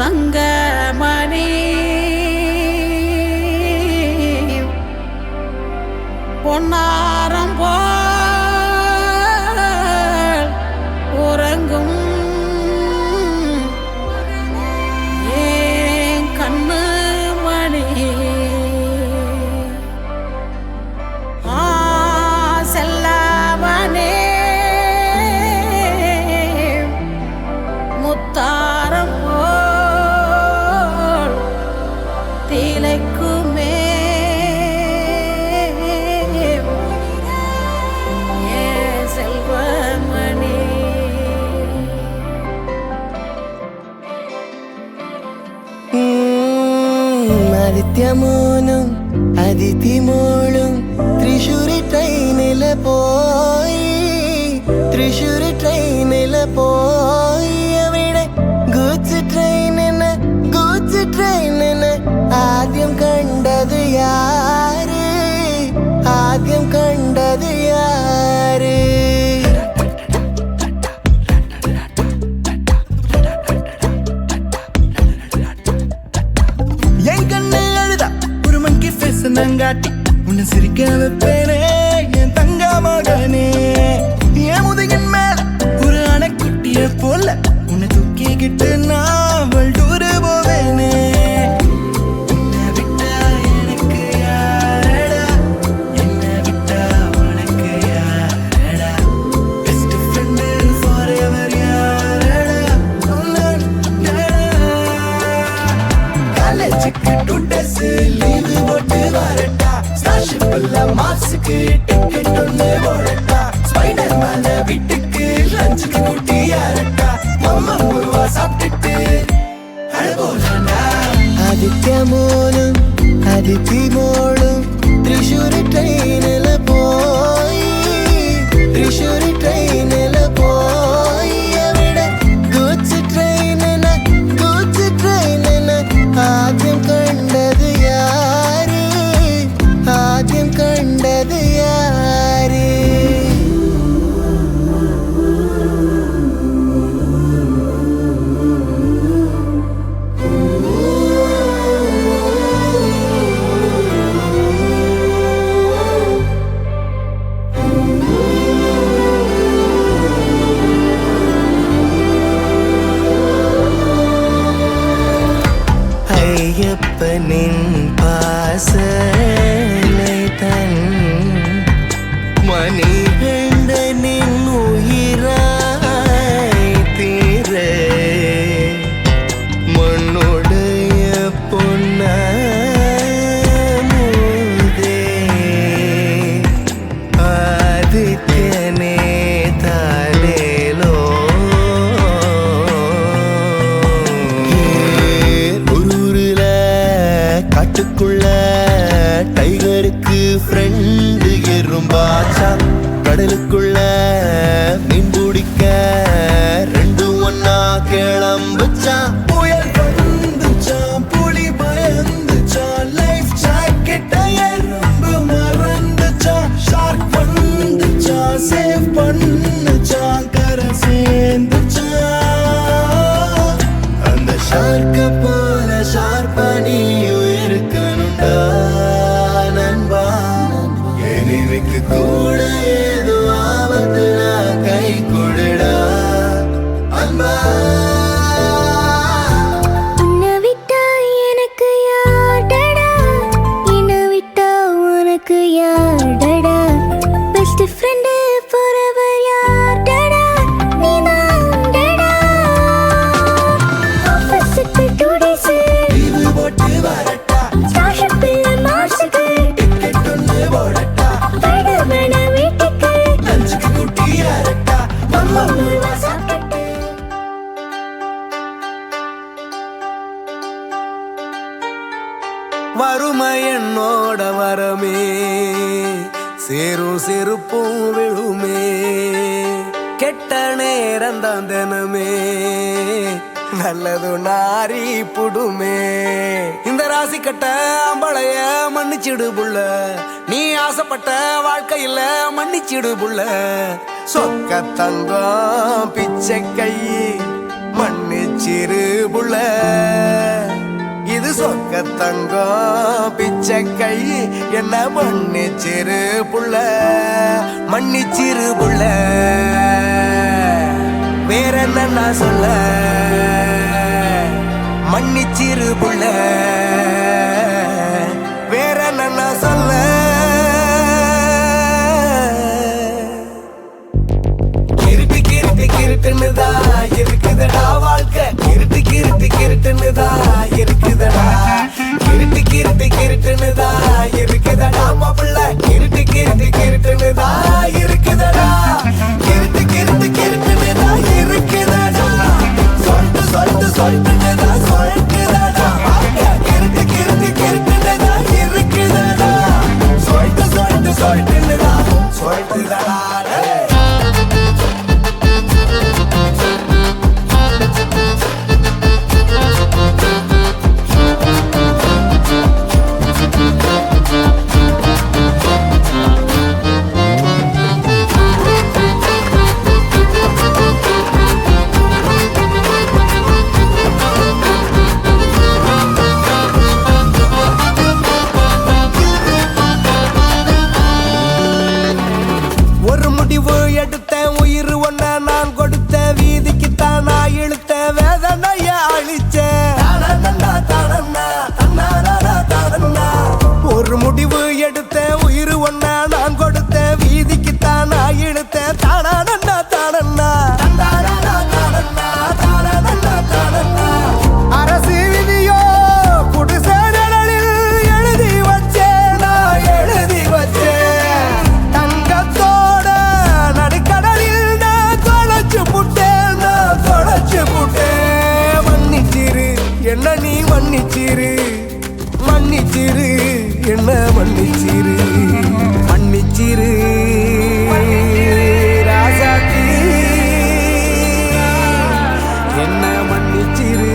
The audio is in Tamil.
தங்கமணி. பொன்னாரம் போ ആദിത്യമോനും അതിഥിമോളും തൃശ്ശൂരി ട്രെയിനിൽ പോയി തൃശ്ശൂരി ട്രെയിനിൽ പോയി അവിടെ ഗൂച്ച് ട്രെയിനിന് ഗൂച്ച് ട്രെയിനിന് ആദ്യം കണ്ടത് യാര് ആദ്യം കണ്ടത് യാര് என் கண்ணு அழுதா ஒரு மங்கி நங்காட்டி உன்னை சிரிக்க வைப்பேனே என் தங்க மகனே. என் முதுகின் மேல ஒரு அணைக்குட்டிய போல உன்னை தூக்கிக்கிட்டு நான் வல்டூரு போவேனே. உன்னை ஸ்காலர்ஷிப்ல மார்க்ஸுக்கு டிக்கெட் ஒன்று போடட்டா ஸ்பைடர் மேல வீட்டுக்கு லஞ்சுக்கு குட்டி யாரட்டா மம்மா முருவா சாப்பிட்டுட்டு அழுபோலண்டா ആദിത്യമോനും അതിഥിമോളും തൃശ്ശൂരി ട്രെയിനിൽ ஐயப்பனின் பாசலை தன் கடலுக்குள்ள மீன் பிடிக்க ரெண்டு ஒன்னா கிளம்புச்சா? புயல் வந்துச்சான் புலி பயந்துச்சா? லைஃப் ஜாக்கெட்ட ரொம்ப மறந்துச்சா? ஷார்க் வந்துச்சா? சேவ் பண்ணுச்சான் சேரும் செருப்பும் விழுமே. கெட்ட நேரம் தான் தினமே. நல்லது நாரி புடுமே. இந்த ராசி கட்ட அம்பளைய மன்னிச்சிடு புள்ள. நீ ஆசைப்பட்ட வாழ்க்கையில மன்னிச்சிடு புள்ள. சொக்க தங்கம் பிச்சை கை மன்னிச்சிரு புள்ள. இது சொக்க தங்கம் பிச்சை கை என்ன மன்னிச்சிரு புள்ள மன்னிச்சிரு புள்ள. வேற என்ன சொல்ல மன்னிச்சிரு புள்ள. கிருட்டுன்னுதா இருக்குதடா மாப்பிள்ள. கிருட்டு கிருட்டு கிருட்டுன்னுதா இருக்குதடா. கிருட்டு கிருட்டு கிருட்டுன்னுதா இருக்குதடா. சொல்லிட்டு சொல்லிட்டு சொல்லிட்டுன்னுதா? என்ன நீ மன்னிச்சிரு? மன்னிச்சிரு. என்ன மன்னிச்சிரு? மன்னிச்சிரு. ராசாத்தி என்ன மன்னிச்சிரு?